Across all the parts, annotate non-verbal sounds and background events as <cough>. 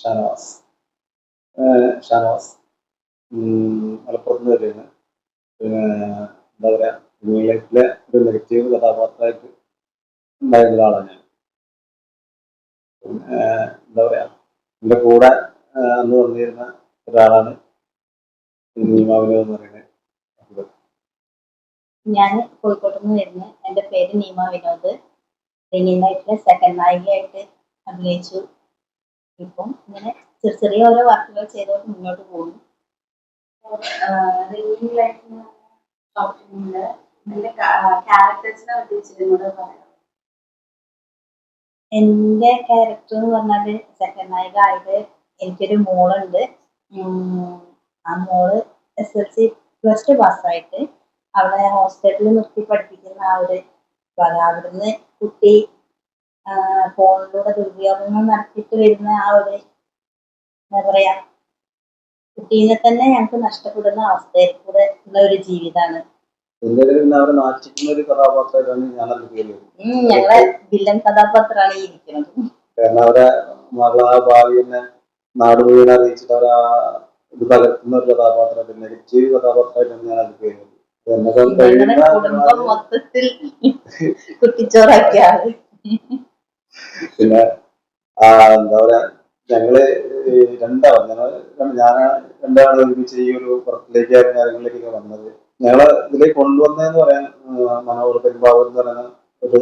ഷാനവാസ്. ഷാനവാസ്. മലപ്പുറത്ത് നിന്ന് വരുന്ന പിന്നെ എന്താ പറയുക റിയൽ ലൈഫിലെ ഒരു നെഗറ്റീവ് കഥാപാത്രമായിട്ട് ഉണ്ടായിരുന്ന ഒരാളാണ് ഞാൻ. എന്താ പറയുക എന്റെ കൂടെ അന്ന് വന്നിരുന്ന ഒരാളാണ് നീമാവിനോ എന്ന് പറയുന്നത്. ഞാൻ കോഴിക്കോട്ട് നിന്ന് വരുന്നു എന്റെ പേര് നീമ വിനോദ്. സെക്കൻഡ് നായികയായിട്ട് അഭിനയിച്ചു. ഇപ്പം ഇങ്ങനെ ചെറിയ ചെറിയ ഓരോ വർക്കുകൾ ചെയ്തുകൊണ്ട് മുന്നോട്ട് പോകുന്നു എന്റെ ക്യാരക്ടർ എന്ന് പറഞ്ഞാൽ സെക്കൻഡ് നായിക ആയത് എനിക്കൊരു മോളുണ്ട് ആ മോൾ S L C plus two പാസ്സായിട്ട് അവളെ ഹോസ്പിറ്റലിൽ നിർത്തി പഠിപ്പിക്കുന്ന ആ ഒരു. അവിടുന്ന് കുട്ടി ഫോണിലൂടെ ദുരുപയോഗങ്ങൾ നടത്തിയിട്ട് വരുന്ന ആ ഒരു എന്താ പറയാ കുട്ടീനെ തന്നെ ഞങ്ങൾക്ക് നഷ്ടപ്പെടുന്ന അവസ്ഥയിൽ കൂടെ ഉള്ള ഒരു ജീവിതമാണ് ഞങ്ങളെ വില്ലൻ കഥാപാത്രമാണ് ഈ ഇരിക്കുന്നത്. കാരണം അവരെ മകളെ ആ ഭാവിയെ നാട് മുഴുവൻ അറിയിച്ചിട്ട് അവരെ ആ ഇത് പകർത്തുന്ന ഒരു കഥാപാത്രമായിട്ട് നെഗറ്റീവ് കഥാപാത്രമായിട്ടാണ് ഞാൻ അത് ഞങ്ങളുടെ കുടുംബം മൊത്തത്തിൽ കുട്ടിച്ചോറാക്കിയ ആൾ പിന്നെ എന്താ പറയാ ഞങ്ങൾ ഈ രണ്ടാളും ഞങ്ങൾ ഞാൻ രണ്ടാണ് ഒരുമിച്ച് ഈ ഒരു പുറത്തിലേക്കായിരുന്നു കാര്യങ്ങളിലേക്ക് വന്നത്. ഞങ്ങളെ ഇതിലേക്ക് കൊണ്ടുവന്നതെന്ന് പറയാൻ മനോഹർ പെരുമ്പാവൂർ എന്ന് പറയുന്ന ഒരു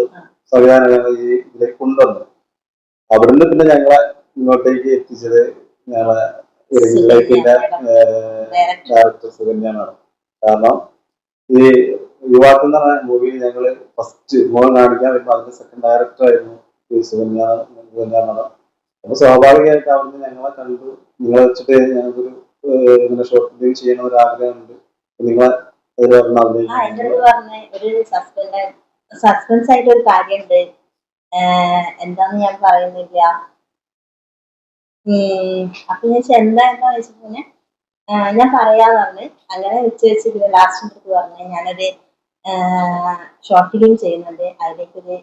സംവിധാനം ഞങ്ങൾ ഈ ഇതിലേക്ക് കൊണ്ടുവന്നത്. അവിടുന്ന് പിന്നെ ഞങ്ങളെ ഇങ്ങോട്ടേക്ക് എത്തിച്ചത് ഞങ്ങളെ ലൈഫിന്റെ ഡയറക്ടർ ഡയറക്ടർ സുകന്യ മാഡം. കാരണം ഈ യുവാക്കൾ എന്ന് പറഞ്ഞ മൂവിയിൽ ഞങ്ങൾ ഫസ്റ്റ് മോഹൻ കാണിക്കാൻ വരുമ്പോൾ അതിന്റെ സെക്കൻഡ് ഡയറക്ടർ ആയിരുന്നു സുകന്യ മാഡം അപ്പൊ സ്വാഭാവികമായിട്ട് അവിടുന്ന് ഞങ്ങളെ കണ്ടു. നിങ്ങളെ വെച്ചിട്ട് ഞങ്ങൾക്കൊരു ഇങ്ങനെ ഷോർട്ട് ഫിലിം ചെയ്യണ ഒരു ആഗ്രഹമുണ്ട്. നിങ്ങളെ സസ്പെൻസ് ആയിട്ട് ഒരു കാര്യമുണ്ട്. എന്താന്ന് ഞാൻ പറയുന്നില്ല. അപ്പൊ ഞാൻ എന്താ എന്താ വെച്ചിട്ട് പിന്നെ ഞാൻ പറയാന്ന് പറഞ്ഞ്. അങ്ങനെ വെച്ച് വെച്ച് പിന്നെ ലാസ്റ്റ് എടുത്ത് ഞാനൊരു ഷോർട്ട് ഫിലിം ചെയ്യുന്നുണ്ട്. അതിലേക്കൊരു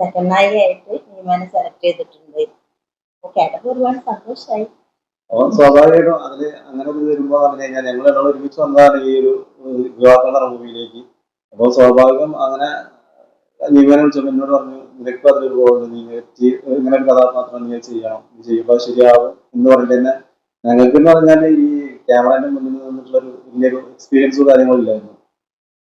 സെക്കൻഡ് നായികയായിട്ട് നിയമനെ സെലക്ട് ചെയ്തിട്ടുണ്ട്. കേട്ടപ്പോ ഒരുപാട് സന്തോഷമായി സ്വാഭാവികമായിട്ടും അതിൽ അങ്ങനെ ഒരു വരുമ്പോ പറഞ്ഞു കഴിഞ്ഞാൽ ഞങ്ങൾ രണ്ടാളും ഒരുമിച്ച് വന്നതാണ് ഈ ഒരു യുവാക്കളുടെ മൂവിയിലേക്ക് അപ്പൊ സ്വാഭാവികം അങ്ങനെ നീങ്ങനെ വിളിച്ചപ്പോൾ എന്നോട് പറഞ്ഞു നിനക്ക് അതിലൊരു റോളുണ്ട് നീ ഇങ്ങനെ ഒരു കഥാപാത്രം നീ ചെയ്യണം. നീ ചെയ്യുമ്പോൾ ശരിയാവും എന്ന് പറഞ്ഞിട്ട് തന്നെ ഞങ്ങൾക്ക് എന്ന് പറഞ്ഞാൽ ഈ ക്യാമറയുടെ മുന്നിൽ നിന്നിട്ടുള്ള ഒരു വലിയൊരു എക്സ്പീരിയൻസോ കാര്യങ്ങളും ഇല്ലായിരുന്നു.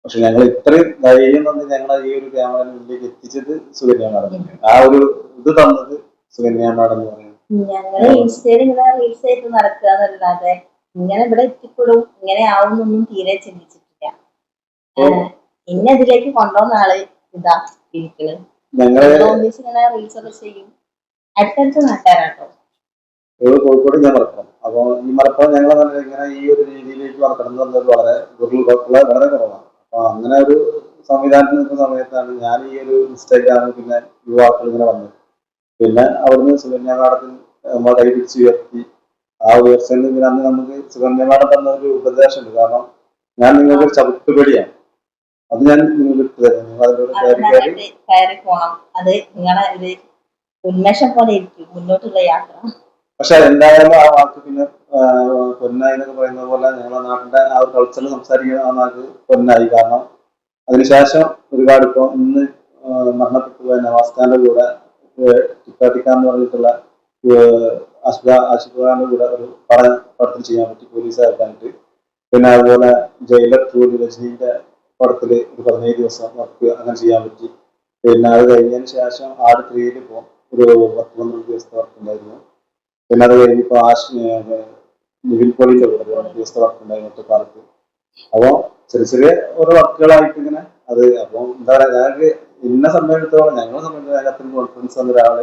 പക്ഷെ ഞങ്ങൾ ഇത്രയും ധൈര്യം തന്ന് ഞങ്ങളെ ഈ ഒരു ക്യാമറ മുന്നിലേക്ക് എത്തിച്ചത് സുകന്യ മാഡം ആ ഒരു ഇത് തന്നത് സുകന്യ മാഡം എന്ന് പറയുന്നത്. ഞങ്ങൾ ഇൻസ്റ്റയിൽ ഇങ്ങനെ റീൽസ് ആയിട്ട് നടക്കുക എന്നല്ലാതെ ഇങ്ങനെ ഇവിടെ എത്തിപ്പെടും ഇങ്ങനെ ആവുന്നൊന്നും തീരെ ചിന്തിച്ചിട്ടില്ല. എന്നെ ഇന്നെ ഇതിലേക്ക് കൊണ്ടുവന്ന ആൾ ഇതാ ഇരിക്കണ്. ഞങ്ങൾ ഇങ്ങനെ റീൽസ് ഒക്കെ ചെയ്യും. അടുത്തടുത്ത് നാട്ടുകാരാട്ടോ ഇവിടെ കോഴിക്കോട് ഞാൻ അപ്പോൾ ഈ മലപ്പുറം ഞങ്ങൾ തന്നെ ഇങ്ങനെ ഈ ഒരു രീതിയിലേക്ക് വന്നത് വളരെ ദുർലഭ വളരെ കുറവാണ്. അങ്ങനെ ഒരു സംവിധാനത്തിൽ നിൽക്കുന്ന സമയത്താണ് ഞാൻ ഈ ഒരു ഇൻസ്റ്റാഗ്രാമിൽ പിന്നെ യുവാക്കൾ ഇങ്ങനെ വന്നത്. പിന്നെ അവിടുന്ന് സുകന്യ നമ്മൾ കൈ പിടിച്ച് ഉയർത്തി. ആ ഉയർച്ചയിൽ പിന്നെ അന്ന് നമുക്ക് സുകന്യാമാടം തന്ന ഒരു ഉപദേശമുണ്ട്. കാരണം ഞാൻ നിങ്ങൾക്ക് ഒരു ചവിട്ടുപടിയാണ്. അത് ഞാൻ നിങ്ങൾക്ക് ഇട്ട് തരാം നിങ്ങൾ അതിലൂടെ അത് കയറി കയറി കയറി പോണം. അത് നിങ്ങളെ ഒരു ഉന്മേഷം പോലെ ഇരിക്കും. മുന്നോട്ടുള്ള യാത്ര. പക്ഷെ എന്തായാലും ആ വാക്ക് പിന്നെ പൊന്നായി എന്നൊക്കെ പറയുന്ന പോലെ ഞങ്ങളുടെ നാട്ടിന്റെ ആ ഒരു കൾച്ചറിൽ സംസാരിക്കുന്ന ആ നാക്ക് പൊന്നായി. കാരണം അതിനുശേഷം ഒരുപാട് ഇപ്പൊ ഇന്ന് മരണപ്പെട്ടു പോയ നവാസ് ഖാന്റെ കൂടെ ടിക്കാട്ടിക്ക എന്ന് പറഞ്ഞിട്ടുള്ള അഷ്ബ ആഷിഫ് ഖാന്റെ കൂടെ ഒരു പടം പടത്തിൽ ചെയ്യാൻ പറ്റി പോലീസായിട്ടായിട്ട് പിന്നെ അതുപോലെ ജയിലർ ടൂരി രജനീന്റെ പടത്തിൽ ഒരു പതിനേഴ് ദിവസം വർക്ക് അങ്ങനെ ചെയ്യാൻ പറ്റി. പിന്നെ അത് കഴിഞ്ഞതിന് ശേഷം ആട് ത്രീയിൽ ഇപ്പോൾ ഒരു പത്ത് പന്ത്രണ്ട് ദിവസത്തെ വർക്ക് ഉണ്ടായിരുന്നു. പിന്നെ അത് കഴിഞ്ഞിപ്പോ ആശ് ഏഹ് നിവിൻ പോളിന്റെ കൂടെ ദിവസത്തെ വർക്ക് ഉണ്ടായിരുന്നു ഒറ്റക്കാലത്ത് അപ്പോ ചെറിയ ചെറിയ ഓരോ വർക്കുകളായിട്ട് ഇങ്ങനെ അത് അപ്പൊ എന്താ പറയാ ഞങ്ങൾക്ക് ഇന്ന സംബന്ധിച്ചിടത്തോളം ഞങ്ങളെ സംബന്ധിച്ച് ഞങ്ങൾക്ക് അത്രയും കോൺഫിഡൻസ് തന്ന ഒരാൾ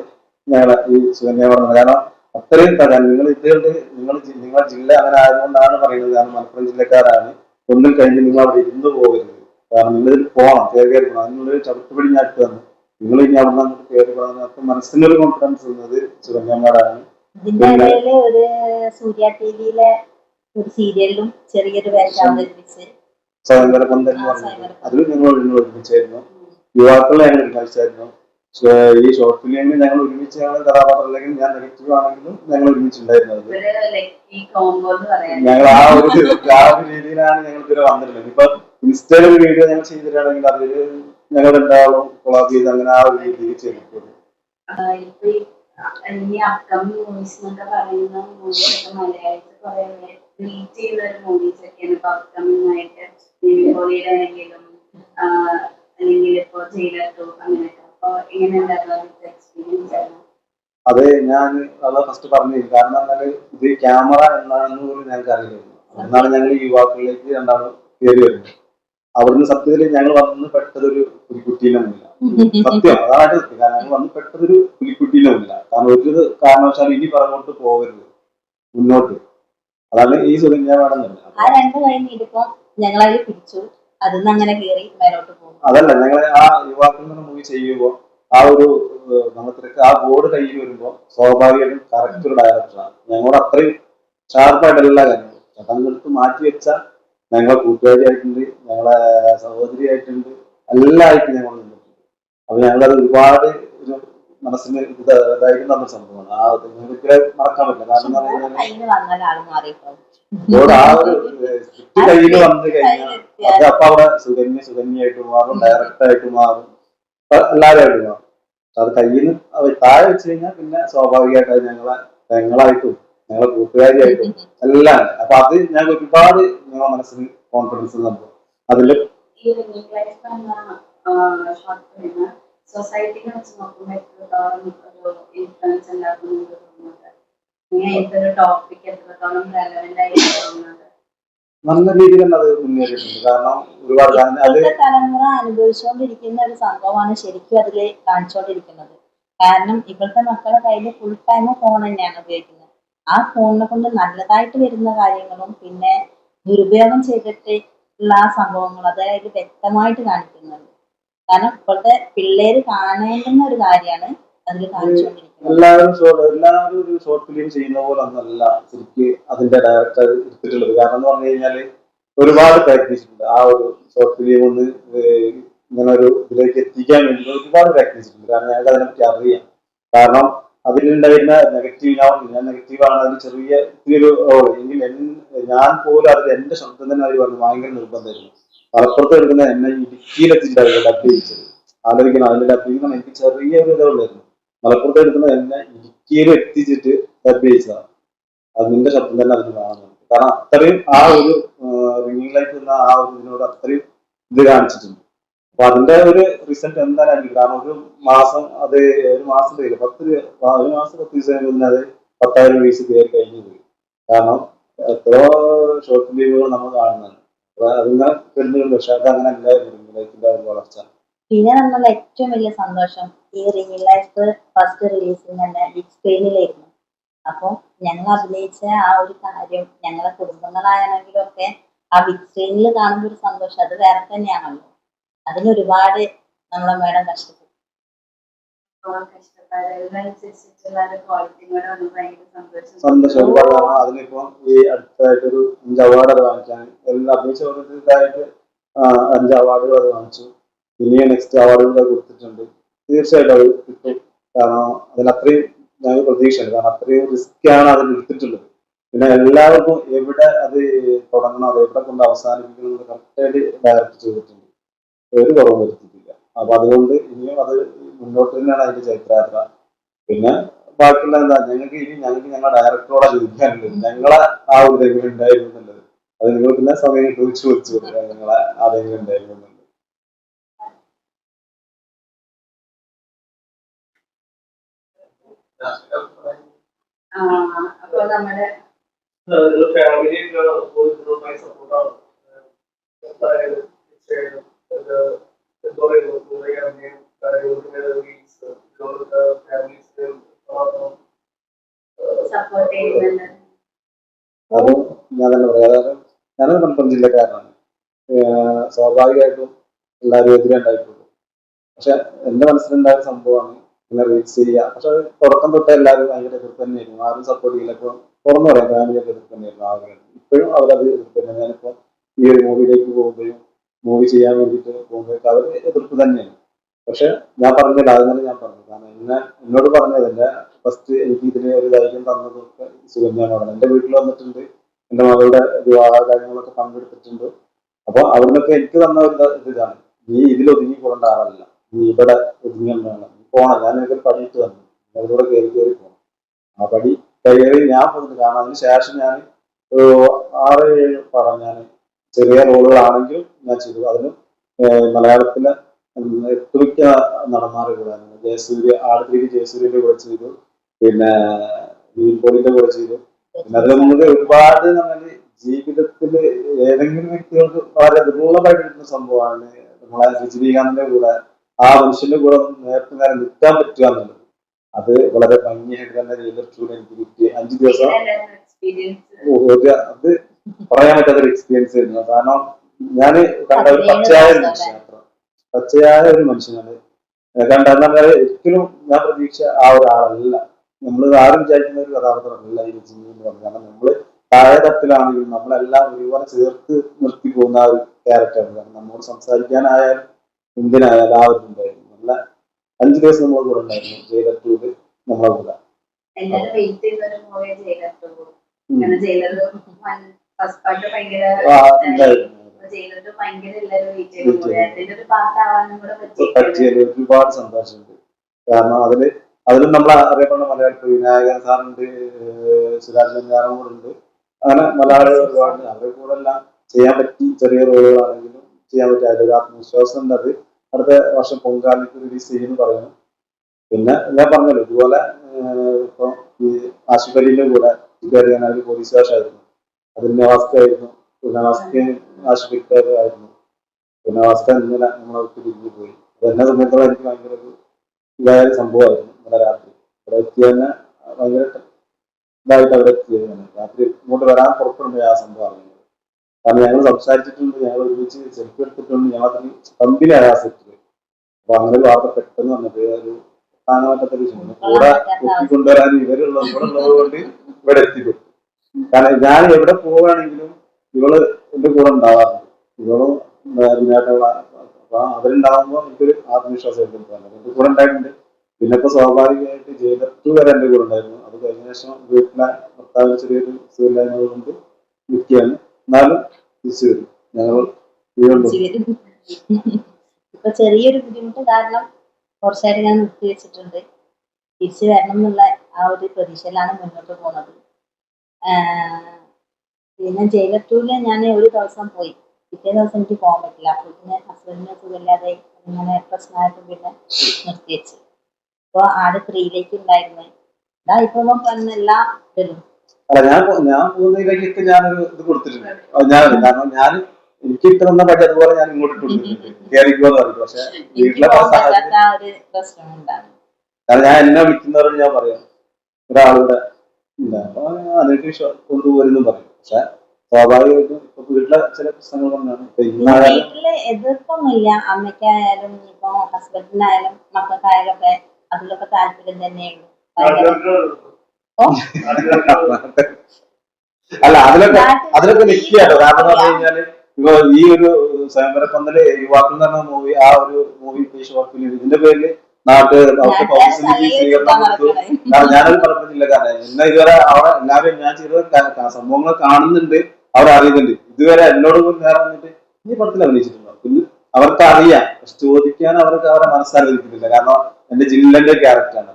ഞങ്ങളെ ഈ സുകന്യ പറഞ്ഞത്. കാരണം അത്രയും തരാൻ നിങ്ങൾ ഇതുകൊണ്ട് നിങ്ങൾ നിങ്ങളെ ജില്ല അങ്ങനെ ആയതുകൊണ്ടാണ് പറയുന്നത്. കാരണം മലപ്പുറം ജില്ലക്കാരാണ്. ഒന്നും കഴിഞ്ഞ് നിങ്ങൾ അവിടെ ഇരുന്ന് പോകരുത്. കാരണം നിങ്ങൾ ഇതിൽ പോകണം കയറി പോകണം. അതിനുള്ളൊരു ചവിട്ടുപിടി ഞാൻ ഇട്ട് തന്നു നിങ്ങൾ ഇനി അവിടെ നിന്ന് കയറി പോകണം. അപ്പം മനസ്സിനൊരു കോൺഫിഡൻസ് തന്നത് സുകന്യമാരാണ് ഇതിന്റെ ഇടയിൽ ഒരു സൂര്യ ടിവിയിലെ ഒരു സീരിയലിലും ചെറിയൊരു വേഷം അവതരിപ്പിച്ച് സ്വയംവര പന്തൽ എന്ന് പറഞ്ഞത് അതിൽ നിങ്ങൾ ഒരുമിച്ചായിരുന്നു. യുവാക്കളെ ഞങ്ങൾ ഒരുമിച്ചായിരുന്നു ഈ ഷോർട്ട് ഫിലിമിൽ ഞങ്ങൾ ഒരുമിച്ച് ഞങ്ങൾ കഥാപാത്രം ഞാൻ നെഗറ്റീവ് ആണെങ്കിലും ഞങ്ങൾ ഒരുമിച്ചുണ്ടായിരുന്നത്. എന്ന് പറയാൻ ഞങ്ങൾ ആ ഒരു ആ ഒരു രീതിയിലാണ് ഞങ്ങൾ ഇതുവരെ വന്നിട്ടുള്ളത്. ഇപ്പൊ ഇൻസ്റ്റയിൽ ഒരു വീഡിയോ ഞങ്ങൾ ചെയ്തിട്ടാണെങ്കിൽ അതിൽ ഞങ്ങൾ രണ്ടാളും കൊളാബ് ചെയ്ത് അങ്ങനെ ആ ഒരു രീതിയിൽ ചെയ്തിട്ടുണ്ട് ഈ അപ്കമിങ് മൂവീസ് എന്നൊക്കെ പറയുന്ന മൂവീസ് മലയാളത്തിൽ കുറെ ട്രീറ്റ് ചെയ്യുന്ന ഒരു മൂവീസ് ഒക്കെയാണ്. ഇപ്പൊ അപ്കമിങ് ആയിട്ട് ആണെങ്കിലും അല്ലെങ്കിൽ ഇപ്പൊ ജയിലർ അങ്ങനെയൊക്കെ. അപ്പൊ എങ്ങനെ ഉണ്ടായിരുന്നു എക്സ്പീരിയൻസ് ആണ് അത് ഞാൻ അത് ഫസ്റ്റ് പറഞ്ഞു കാരണം എന്നാൽ ഇത് ക്യാമറ എന്താണെന്ന് പോലും ഞങ്ങൾക്ക് അറിയില്ലായിരുന്നു എന്നാണ് ഞങ്ങൾ യുവാക്കളിലേക്ക് രണ്ടാളും കയറി വരുന്നത് അവിടുന്ന് സത്യത്തിൽ ഞങ്ങൾ വന്ന് പെട്ടതൊരു പുലിക്കുട്ടിയിലൊന്നുമില്ല സത്യം അതാണ് സത്യം. കാരണം ഞങ്ങൾ വന്ന് പെട്ടതൊരു പുലിക്കുട്ടിയിലൊന്നുമില്ല കാരണം ഒരു കാരണവശാലും ഇനി പറഞ്ഞോട്ട് പോകരുത്. മുന്നോട്ട്. അതാണ് ഈ സുരഞ്ജ മാഡം തന്നെ ആ രണ്ട് പിടിച്ചു. അതിന്ന് അങ്ങനെ കയറി മേലോട്ട് പോകും. അതല്ല ഞങ്ങളെ ആ യുവാക്കൾ നിന്ന് മൂവി ചെയ്യുമ്പോൾ ആ ഒരു നമുക്ക് ആ ബോർഡ് കയ്യിൽ വരുമ്പോൾ സ്വാഭാവികമായിട്ടും കറക്റ്റ് ഒരു ഡയറക്ടറാണ് ഞങ്ങളോട് അത്രയും ഷാർപ്പായിട്ട് എല്ലാ കാര്യങ്ങളും. മാറ്റി വെച്ച ഞങ്ങളെ കൂട്ടുകാരിയായിട്ടുണ്ട് ഞങ്ങളെ സഹോദരിയായിട്ടുണ്ട് എല്ലായിട്ടും ഞങ്ങൾ നിന്നിട്ടുണ്ട് അപ്പൊ ഞങ്ങളത് ഒരുപാട് ഒരു മനസ്സിന് ഇത് ഇതായിട്ട് തന്ന സംഭവമാണ്. ആ നിങ്ങൾക്ക് മറക്കാൻ പറ്റില്ല. കാരണം കഴിഞ്ഞാൽ ആ ഒരു സ്ക്രിപ്റ്റ് കയ്യിൽ വന്നു കഴിഞ്ഞാൽ അത് അപ്പൊ അവിടെ സുഗന്യ സുഗന്യായിട്ട് മാറും ഡയറക്റ്റ് ആയിട്ട് മാറും. അപ്പൊ എല്ലാവരും ആയിട്ട് മാറും. അത് കയ്യിൽ നിന്ന് താഴെ വെച്ച് കഴിഞ്ഞാൽ പിന്നെ സ്വാഭാവികമായിട്ട് അത് ഞങ്ങളെ പെങ്ങളായിട്ടും ഞങ്ങളെ കൂട്ടുകാരിയായിട്ടും എല്ലാം. അപ്പൊ അത് ഞാൻ ഒരുപാട് ഞങ്ങളെ മനസ്സിന് കോൺഫിഡൻസ് സൊസൈറ്റിനെ വെച്ച് നോക്കുമ്പോൾ എത്രത്തോളം ഒരു ഇൻഫ്ലുവൻസ് ഉണ്ടാക്കുന്നുണ്ട് തോന്നുന്നത് ഇങ്ങനെ ഇതൊരു ടോപ്പിക് എത്രത്തോളം റെലവെന്റ് ആയി തോന്നുന്നത് നല്ല രീതിയിൽ തന്നെ അത് മുന്നേറിയിട്ടുണ്ട്. കാരണം ഒരുപാട് തലമുറ അനുഭവിച്ചുകൊണ്ടിരിക്കുന്ന ഒരു സംഭവമാണ് ശരിക്കും അതിൽ കാണിച്ചുകൊണ്ടിരിക്കുന്നത്. കാരണം ഇപ്പോഴത്തെ മക്കളുടെ കയ്യിൽ ഫുൾ ടൈം ഫോൺ തന്നെയാണ് ഉപയോഗിക്കുന്നത്. ആ ഫോണിനെ കൊണ്ട് നല്ലതായിട്ട് വരുന്ന കാര്യങ്ങളും പിന്നെ ദുരുപയോഗം ചെയ്തിട്ട് ഉള്ള ആ സംഭവങ്ങൾ അതായത് വ്യക്തമായിട്ട് കാണിക്കുന്നുണ്ട്. കാരണം ഇപ്പോഴത്തെ പിള്ളേര് കാണേണ്ടുന്ന ഒരു കാര്യമാണ് അതിൽ കാണിച്ചുകൊണ്ടിരിക്കുന്നത്. എല്ലാവരും എല്ലാവരും ഷോർട്ട് ഫിലിം ചെയ്യുന്ന പോലെ ഒന്നല്ല ശരിക്ക് അതിന്റെ ഡയറക്ടർ എടുത്തിട്ടുള്ളത്. കാരണം എന്ന് പറഞ്ഞു കഴിഞ്ഞാൽ ഒരുപാട് പ്രയത്നിച്ചിട്ടുണ്ട് ആ ഒരു ഷോർട്ട് ഫിലിം ഒന്ന് ഇങ്ങനെ ഒരു ഇതിലേക്ക് എത്തിക്കാൻ വേണ്ടി ഒരുപാട് പ്രയത്നിച്ചിട്ടുണ്ട് കാരണം ഞങ്ങൾക്ക് അതിനെപ്പറ്റി അറിയാം. കാരണം അതിലുണ്ടായിരുന്ന നെഗറ്റീവ് ഞാൻ ഞാൻ നെഗറ്റീവ് ആണ്. അതിന് ചെറിയ റോൾ എങ്കിൽ ഞാൻ പോലും അതിൽ എന്റെ ശബ്ദം തന്നെ അവർ പറഞ്ഞു. ഭയങ്കര നിർബന്ധമായിരുന്നു. മലപ്പുറത്ത് എടുക്കുന്ന എന്നെ ഇടുക്കിയിലെത്തിച്ചിട്ടായിരുന്നു ഡബ് ചെയ്യിച്ചത് ആലോചിക്കണം. അതിന്റെ ചെയ്യുന്ന എനിക്ക് ചെറിയ ഒരു ഇതുള്ളായിരുന്നു മലപ്പുറത്ത് എടുക്കുന്ന എന്നെ ഇടുക്കിയിൽ എത്തിച്ചിട്ട് ഡബ് ചെയ്യിച്ചതാണ് അത് നിന്റെ ശബ്ദം തന്നെ അതിന് കാണുന്നുണ്ട് കാരണം അത്രയും ആ ഒരു റിംഗിംഗ് ലൈഫ് എന്ന ആ ഒരു ഇതിനോട് അത്രയും ഇത് കാണിച്ചിട്ടുണ്ട്. അപ്പൊ അതിന്റെ ഒരു റിസൾട്ട് എന്തായാലും കാരണം ഒരു മാസം അത് ഒരു മാസം തരില്ല പത്ത് ഒരു മാസം പത്ത് ദിവസം അത് പത്തായിരം വീസ് കയറി കഴിഞ്ഞു പോയി. കാരണം എത്രയോ ഷോർട്ട് ലീവുകൾ നമ്മൾ കാണുന്നുണ്ട്. അതിങ്ങനെ വരുന്നുണ്ട്. പക്ഷെ അത് അങ്ങനെ റിംഗ് ലൈഫിന്റെ ഒരു വളർച്ച. പിന്നെ നമ്മളുടെ ഏറ്റവും വലിയ സന്തോഷം ഈ റിയൽ ലൈഫ് ഫസ്റ്റ് റിലീസിങ് തന്നെ ബിഗ് സ്ക്രീനിലായിരുന്നു അപ്പോൾ ഞങ്ങൾ അഭിനയിച്ച ആ ഒരു കാര്യം ഞങ്ങളെ കുടുംബങ്ങളായാണെങ്കിലും ഒക്കെ ആ ബിഗ് സ്ക്രീനിൽ കാണുന്ന ഒരു സന്തോഷം അത് വേറെ തന്നെയാണല്ലോ. അതിന് ഒരുപാട് നമ്മളെ മേഡം കഷ്ടപ്പെട്ടു. അപ്പോൾ കഷ്ടപ്പാടുകളനുസരിച്ചിട്ടുള്ള ഒരു ക്വാളിറ്റി കൂടെ സന്തോഷം. സന്തോഷം. ഒരുപാട് കാരണം അതിനിപ്പോ ഈ അടുത്തായിട്ട് ഒരു അഞ്ച് അവാർഡ് അത് വാങ്ങിക്കാൻ. എല്ലാം അഭിനയിച്ച ഓരോരുത്തർക്കായിട്ട് അഞ്ച് അവാർഡുകൾ അത് വാങ്ങിച്ചു. ഇനിയും നെക്സ്റ്റ് അവാർഡുകൾ കൊടുത്തിട്ടുണ്ട്. തീർച്ചയായിട്ടും അത് കിട്ടും. കാരണം അതിനത്രയും ഞങ്ങൾക്ക് പ്രതീക്ഷയുണ്ട്. കാരണം അത്രയും റിസ്ക് ആണ് അതിൽ എടുത്തിട്ടുള്ളത്. പിന്നെ എല്ലാവർക്കും എവിടെ അത് തുടങ്ങണം അത് എവിടെ കൊണ്ട് അവസാനിപ്പിക്കണം കറക്റ്റായിട്ട് ഡയറക്റ്റ് ചെയ്തിട്ടുണ്ട്. ഒരു കുറവ് വരുത്തിയിട്ടില്ല. അപ്പൊ അതുകൊണ്ട് ഇനിയും അത് മുന്നോട്ട് തന്നെയാണ് അതിന്റെ ചൈത്രയാത്ര പിന്നെ ബാക്കിയുള്ള എന്താ ഞങ്ങൾക്ക് ഇനി ഞങ്ങൾക്ക് ഞങ്ങളുടെ ഡയറക്ടറോടെ ചോദിക്കാനുള്ളത് ഞങ്ങളെ ആ ഒരു ഉണ്ടായിരുന്നു എന്നുള്ളത്. അത് നിങ്ങൾ പിന്നെ സമയം ചോദിച്ചു വെച്ചു കൊടുക്കുക. നിങ്ങളെ അതെങ്ങനെ ഉണ്ടായിരുന്നു എന്നുള്ളത്. അപ്പോൾ നമ്മുടെ ഫാമിലി സപ്പോർട്ടാണ് മാത്രം സപ്പോർട്ട് ചെയ്യുന്നുണ്ട്. അത് ഞാൻ തന്നെ പറയാം ഞാനൊരു മലപ്പുറം ജില്ലക്കാരനാണ്. സ്വാഭാവികമായിട്ടും എല്ലാവരും എതിരെ ഉണ്ടായിട്ടുള്ളൂ പക്ഷെ എന്റെ മനസ്സിലുണ്ടായ സംഭവമാണ് ഇങ്ങനെ റീച്ച് ചെയ്യുക പക്ഷെ അത് തുടക്കം തൊട്ട് എല്ലാവരും ഭയങ്കര എതിർപ്പ് തന്നെയായിരുന്നു. ആരും സപ്പോർട്ട് ചെയ്യില്ല ഇപ്പൊ തുറന്നു പറയാം ഫാമിലിയൊക്കെ എതിർപ്പ് തന്നെയായിരുന്നു ആഗ്രഹം ഇപ്പോഴും അവരത് എതിർപ്പ് തന്നെ ഞാനിപ്പോ ഈ ഒരു മൂവിയിലേക്ക് പോകുമ്പോഴും മൂവി ചെയ്യാൻ വേണ്ടിയിട്ട് പോകുന്നത് അവർ എതിർപ്പ് തന്നെയാണ്. പക്ഷെ ഞാൻ പറഞ്ഞില്ല അതെങ്ങനെ ഞാൻ പറഞ്ഞു. കാരണം എന്നെ എന്നോട് പറഞ്ഞത് എന്റെ ഫസ്റ്റ് എനിക്ക് ഇതിന് ഒരു ധൈര്യം തന്നതൊക്കെ പറഞ്ഞത് എന്റെ വീട്ടിൽ വന്നിട്ടുണ്ട്. എന്റെ മകളുടെ വിവാഹ കാര്യങ്ങളൊക്കെ പങ്കെടുത്തിട്ടുണ്ട്. അപ്പൊ അവിടുന്നൊക്കെ എനിക്ക് തന്ന ഒരു ഇതാണ്. നീ ഇതിൽ ഒതുങ്ങി പോകേണ്ട ആളല്ല. നീ ഇവിടെ ഒതുങ്ങിയാണ് നീ പോണം. ഞാൻ എനിക്കൊരു പണിയിട്ട് തന്നു. അതിലൂടെ കയറി കയറി പോകണം ആ പടി കയറി ഞാൻ പോകുന്നു കാരണം അതിന് ശേഷം ഞാൻ ആറ് ഏഴ് ഞാൻ ചെറിയ റോളുകളാണെങ്കിലും ഞാൻ ചെയ്തു. അതിന് മലയാളത്തിലെ ഒട്ടുമിക്ക നടന്മാരുടെ കൂടെ ജയസൂര്യ ആടുതിരി ജയസൂര്യന്റെ കൂടെ ചെയ്തു. പിന്നെ നിവിൻ പോളിന്റെ കൂടെ ചെയ്തു. പിന്നെ അതിൽ നമുക്ക് ഒരുപാട് നമ്മൾ ജീവിതത്തിൽ ഏതെങ്കിലും വ്യക്തികൾക്ക് വളരെ ദുർലഭമായിട്ട് കിട്ടുന്ന സംഭവമാണ് നമ്മളെ രജനീകാന്തിന്റെ കൂടെ ആ മനുഷ്യന്റെ കൂടെ നേരത്തെ നേരം നിൽക്കാൻ പറ്റുക എന്നുള്ളത്. അത് വളരെ ഭംഗിയായിട്ട് തന്നെ ചെയ്തിട്ടുണ്ട് എനിക്ക് കിട്ടി അഞ്ചു ദിവസം. അത് പറയാൻ പറ്റാത്തൊരു എക്സ്പീരിയൻസ് ആയിരുന്നു. കാരണം ഞാൻ കണ്ട ഒരു പച്ചയായ ഒരു മനുഷ്യനാണ് പച്ചയായ ഒരു മനുഷ്യനാണ്. കണ്ടെന്ന് പറഞ്ഞാൽ ഒരിക്കലും ഞാൻ പ്രതീക്ഷ ആ ഒരാളല്ല. നമ്മൾ ആരും വിചാരിക്കുന്ന ഒരു കഥാപാത്രമല്ല ഈ രജനി എന്ന് പറഞ്ഞു കാരണം നമ്മൾ താഴെ തട്ടിലാണെങ്കിലും നമ്മളെല്ലാം ഒരുപോലെ ചേർത്ത് നിർത്തി പോകുന്ന ഒരു ക്യാരക്ടറാണ് കാരണം നമ്മോട് സംസാരിക്കാനായാലും എന്തിനായാലും ആ ഒരു ഉണ്ടായിരുന്നു നല്ല അഞ്ചു ദിവസം നമ്മളെ കൂടെ ഉണ്ടായിരുന്നു. ജയിലത്തൂര് നമ്മളെ കൂടെ. വെയിറ്റ് ചെയ്യുന്ന ഒരു കാരണം ഫസ്റ്റ് പാർട്ട് ഭയങ്കര ആ, ഉണ്ടായിരുന്നു. ജയിലത് ഭയങ്കര എല്ലാരും വെയിറ്റ് ചെയ്യുന്ന മൂവി അതിന്റെ ഒരു പാർട്ടാവാനും കൂടെ പറ്റി പറ്റിയതിൽ ഒരുപാട് സന്തോഷമുണ്ട്. കാരണം അതിൽ അതിലും നമ്മൾ അറിയപ്പെടുന്ന മലയാളത്തിൽ വിനായകൻ സാറുണ്ട് സുരാജ് വെഞ്ഞാറും കൂടെ ഉണ്ട്. അങ്ങനെ മലയാളികൾ ഒരുപാട് അവരെ കൂടെ എല്ലാം ചെയ്യാൻ പറ്റി. ചെറിയ റോളുകളാണെങ്കിലും ചെയ്യാൻ പറ്റി. അതിലൊരു ആത്മവിശ്വാസം ഉണ്ട് അത്. അടുത്ത വർഷം പൊങ്കാലിക്ക് റിലീസ് ചെയ്യുമെന്ന് പറയുന്നു. പിന്നെ ഞാൻ പറഞ്ഞല്ലോ ഇതുപോലെ ഇപ്പം ഈ ആശുപത്രിയിലെ കൂടെ കയറിയാൽ അവർ പോലീസ് വേഷമായിരുന്നു നവാസ്ക ആഷിഫ് ആയിരുന്നു പിന്നെ ഇന്നലെ നമ്മളെ തിരിഞ്ഞു പോയി. അതെന്നെ സംബന്ധിച്ചോളം എനിക്ക് ഭയങ്കര ഒരു ഇതായ സംഭവമായിരുന്നു ഇന്നലെ രാത്രി. അവിടെ എത്തിയ തന്നെ ഭയങ്കര ഇതായിട്ട് അവിടെ എത്തിയത് തന്നെ രാത്രി ഇങ്ങോട്ട് വരാൻ പുറപ്പെടുമ്പോൾ ആ സംഭവം അറിയുന്നത് കാരണം ഞങ്ങൾ സംസാരിച്ചിട്ടുണ്ട് ഞങ്ങൾ ഒരുമിച്ച് സെൽഫി എടുത്തിട്ടുണ്ട് ഞങ്ങൾ അതിന് കമ്പനിയായ ആ സെറ്റിൽ അപ്പൊ അങ്ങനെ ഒരു വാർത്ത പെട്ടെന്ന് വന്നിട്ട് ഒരു താങ്ങാൻ പറ്റാത്ത കൂടെ കൊണ്ടുവരാൻ ഇവരുള്ളത് ഇവിടെ ഉള്ളത് കൊണ്ട് ഇവിടെ എത്തിപ്പെട്ടു കാരണം ഞാൻ എവിടെ പോവുകയാണെങ്കിലും ഇവൾ എന്റെ കൂടെ ഉണ്ടാവാറുണ്ട്. ഇവളും ഇതിനായിട്ടുള്ള അപ്പൊ അവരുണ്ടാവുമ്പോ എനിക്കൊരു ആത്മവിശ്വാസം എന്റെ കൂടെ ഉണ്ടായിട്ടുണ്ട്. പിന്നെ ഇപ്പൊ സ്വാഭാവികമായിട്ട് ജയിലത്തു വരെ എന്റെ കൂടെ ഉണ്ടായിരുന്നു. അത് കഴിഞ്ഞ ശേഷം വീട്ടിലെ ഭർത്താവിന് ചെറിയൊരു സുഖമില്ലായ്മ കൊണ്ട് നിൽക്കുകയാണ്. എന്നാലും തിരിച്ചു വരും. ഞങ്ങൾ. ഇപ്പൊ ചെറിയൊരു ബുദ്ധിമുട്ട് കാരണം കുറച്ചായിട്ട് ഞാൻ നിർത്തി വെച്ചിട്ടുണ്ട്. തിരിച്ചു വരണം എന്നുള്ള ആ ഒരു പ്രതീക്ഷയിലാണ് മുന്നോട്ട് പോകുന്നത്. പിന്നെ ജയിലത്തൂരിൽ ഞാൻ ഒരു ദിവസം പോയി. പിറ്റേ ദിവസം എനിക്ക് പോകാൻ പറ്റില്ല. അപ്പോൾ പിന്നെ ഹസ്ബൻഡിന് സുഖമില്ലാതെ ഇങ്ങനെ പ്രശ്നമായപ്പോൾ പിന്നെ നിർത്തി വെച്ചു. അപ്പോൾ ആട് ത്രീയിലേക്ക് ഉണ്ടായിരുന്നു. ഇതാ ഇപ്പൊ എല്ലാ ഇതിലും അല്ല ഞാൻ ഞാൻ പോകുന്നതിലേക്കൊക്കെ ഞാനൊരു ഇത് കൊടുത്തിട്ടുണ്ട് ഞാൻ കാരണം ഞാൻ എനിക്ക് ഇത്ര പറ്റി അതുപോലെ ഞാൻ ഇങ്ങോട്ട് കൊടുത്തിട്ടുണ്ട് കയറിക്കോന്ന് പറഞ്ഞു. പക്ഷെ വീട്ടിലെ കാരണം ഞാൻ എന്നെ വിളിക്കുന്നവരോട് ഞാൻ പറയാം. ഒരാളുടെ ഇല്ല. അപ്പൊ അതിലേക്ക് വിശ്വാസം കൊണ്ടുപോരുന്നു പറയും. പക്ഷെ സ്വാഭാവികമായിട്ടും ഇപ്പൊ വീട്ടിലെ ചില പ്രശ്നങ്ങൾ കൊണ്ടാണ് വീട്ടിൽ എതിർപ്പൊന്നുമില്ല. അമ്മയ്ക്കായാലും ഇപ്പൊ ഹസ്ബൻഡിനായാലും മക്കൾക്കായാലും ഒക്കെ അതിലൊക്കെ താല്പര്യം തന്നെയുള്ളൂ. <laughs> അല്ല അതിലൊക്കെ അതിലൊക്കെ കാരണം എന്ന് പറഞ്ഞു കഴിഞ്ഞാൽ ഇപ്പൊ ഈ ഒരു സ്വയംവര പന്തൽ യുവാക്കൾ എന്ന് പറഞ്ഞ മൂവി ആ ഒരു മൂവി ഷോർട്ട് ഫിലിം ഇതിന്റെ പേരിൽ നാട്ട് പബ്ലിസിറ്റി തലയിൽ സ്വീകരണം കൊടുത്തു. കാരണം ഞാനത് പറഞ്ഞില്ല കാരണം എന്നെ ഇതുവരെ അവിടെ എല്ലാവരും ഞാൻ ചെയ്ത സംഭവങ്ങൾ കാണുന്നുണ്ട് അവർ അറിയുന്നുണ്ട്. ഇതുവരെ എന്നോട് വേറെ നേരെ വന്നിട്ട് ഈ പടത്തിൽ അഭിനയിച്ചിട്ടുണ്ടോ? പിന്നെ അവർക്ക് അറിയാം. പക്ഷെ ചോദിക്കാൻ അവർക്ക് അവരെ മനസ്സിലാക്കിയിട്ടില്ല കാരണം എന്റെ ജില്ലന്റെ ക്യാരക്ടറാണ്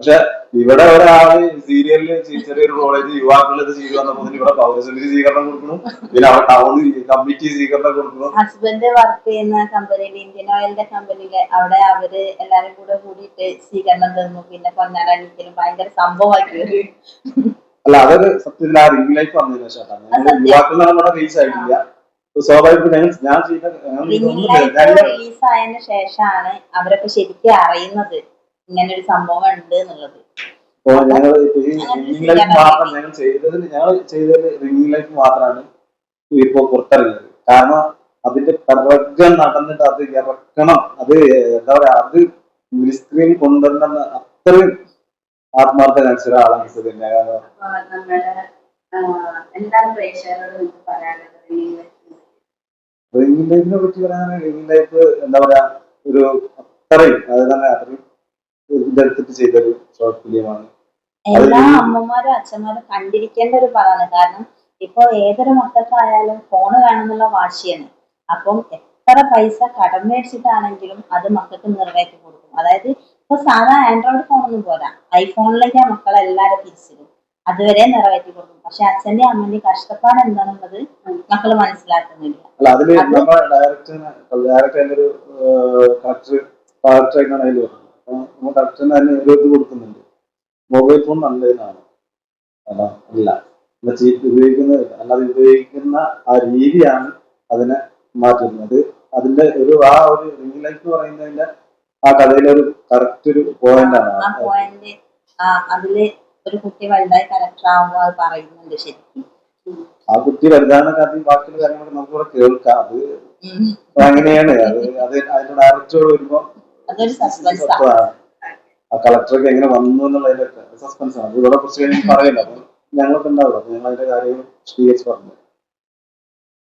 പക്ഷെ ഇവിടെ ഒരാൾ സീരിയലിൽ ചെറിയൊരു കോളേജ് യുവാക്കളിൽ ഇത് ചെയ്തു വന്നപ്പോൾ ഇവിടെ പൗരസമിതി സ്വീകരണം കൊടുക്കണം പിന്നെ അവിടെ ടൗൺ കമ്മിറ്റി സ്വീകരണം കൊടുക്കണം ഹസ്ബൻഡ് വർക്ക് ചെയ്യുന്ന കമ്പനിയിൽ ഇന്ത്യൻ ഓയിലിന്റെ കമ്പനിയിൽ അവിടെ അവർ എല്ലാരും കൂടെ കൂടിയിട്ട് സ്വീകരണം തന്നു. പിന്നെ പൊന്നാരണിക്കലും ഭയങ്കര സംഭവമാക്കി ഒരു അല്ല അതൊരു സത്യത്തിൽ ആ റിംഗ് ലൈഫ് വന്നതിന് ശേഷം സത്യം. നമ്മുടെ റീച്ച് ആയിട്ടില്ല. സ്വാഭാവികമായിട്ടും ഞാൻ ചെയ്ത റിലീസ് ആയതിനു ശേഷമാണ് അവരൊക്കെ ശരിക്കും അറിയുന്നത്. ഇങ്ങനെ ഒരു സംഭവം ഉണ്ട് എന്നുള്ളത് ഇപ്പൊ ഞങ്ങൾ ലൈഫ് മാത്രം ഞങ്ങൾ ചെയ്തതിൽ ഞങ്ങൾ ചെയ്തത് റിംഗ് ലൈഫ് മാത്രമാണ് പുറത്തിറങ്ങിയത്. കാരണം അതിന്റെ പിറകെ നടന്നിട്ട് അത് ഇറക്കണം. അത് എന്താ പറയാ അത് സ്ക്രീൻ കൊണ്ടുവരണമെന്ന് അത്രയും ആത്മാർത്ഥ കാണിച്ച ഒരാളാണ് സുധന്യ കാരണം നമ്മുടെ എന്താണ് പ്രേക്ഷകരോട് നിങ്ങൾക്ക് പറയാനുള്ളത് ഈ റിംഗ് ലൈഫിനെ പറ്റി പറയാനാണ് റിംഗ് ലൈഫ് എന്താ പറയാ ഒരു അത്രയും അത് തന്നെ അത്രയും ഇതെടുത്തിട്ട് ചെയ്തൊരു ഷോർട്ട് ഫിലിമാണ് എല്ലാ അമ്മമാരും അച്ഛന്മാരും കണ്ടിരിക്കേണ്ട ഒരു പറയാണ് കാരണം ഇപ്പൊ ഏതൊരു മക്കൾക്കായാലും ഫോണ് വേണമെന്നുള്ള വാശിയാണ്. അപ്പം എത്ര പൈസ കടം മേടിച്ചിട്ടാണെങ്കിലും അത് മക്കൾക്ക് നിറവേറ്റി കൊടുക്കും. അതായത് ഇപ്പൊ സാധാ ആൻഡ്രോയിഡ് ഫോണൊന്നും പോരാ. ഐഫോണിലേക്ക് ആ മക്കളെ എല്ലാരും തിരിച്ചിടും. അതുവരെ നിറവേറ്റി കൊടുക്കും. പക്ഷെ അച്ഛന്റെ അമ്മന്റെ കഷ്ടപ്പാട് എന്താണെന്നുള്ളത് മക്കൾ മനസ്സിലാക്കുന്നില്ല. ഡയറക്റ്റ് ഡയറക്ടർ അതിന്റെ അച്ഛൻ ഇത് കൊടുക്കുന്നുണ്ട്? മൊബൈൽ ഫോൺ നല്ലതിനാണ്. അല്ല. അല്ല എന്നാ ചീ- ഉപയോഗിക്കുന്നത് അല്ലാതെ ഉപയോഗിക്കുന്ന ആ രീതിയാണ് അതിനെ മാറ്റുന്നത്. അതിന്റെ ഒരു ആ ഒരു റിംഗ് ലൈഫ് പറയുന്നതിന്റെ ആ കഥയിലെ ഒരു കറക്റ്റ് ഒരു പോയിന്റ് ആണ്. അതിൽ ഒരു കുട്ടി വലുതായി കലക്ടർ ആവുമ്പോൾ അത് പറയുന്നുണ്ട് ശരിക്കും. ആ കുട്ടി വലുതാണ് കാര്യം ബാക്കിയുള്ള കാര്യങ്ങൾ നമുക്കിവിടെ കേൾക്കാം. അത് അങ്ങനെയാണ്. അത് അത് അതിന്റെ ഡയറക്ടർ വരുമ്പോ അതൊരു സസ്പെൻസ് ആ. കളക്ടറൊക്കെ എങ്ങനെ വന്നു എന്നുള്ളതിന്റെ സസ്പെൻസ് ആണ്. ഇതോടെ കുറച്ച് കഴിഞ്ഞ് പറയല്ലോ ഞങ്ങൾക്ക് ഉണ്ടാവില്ല ഞങ്ങൾ അതിന്റെ കാര്യങ്ങൾ പറഞ്ഞു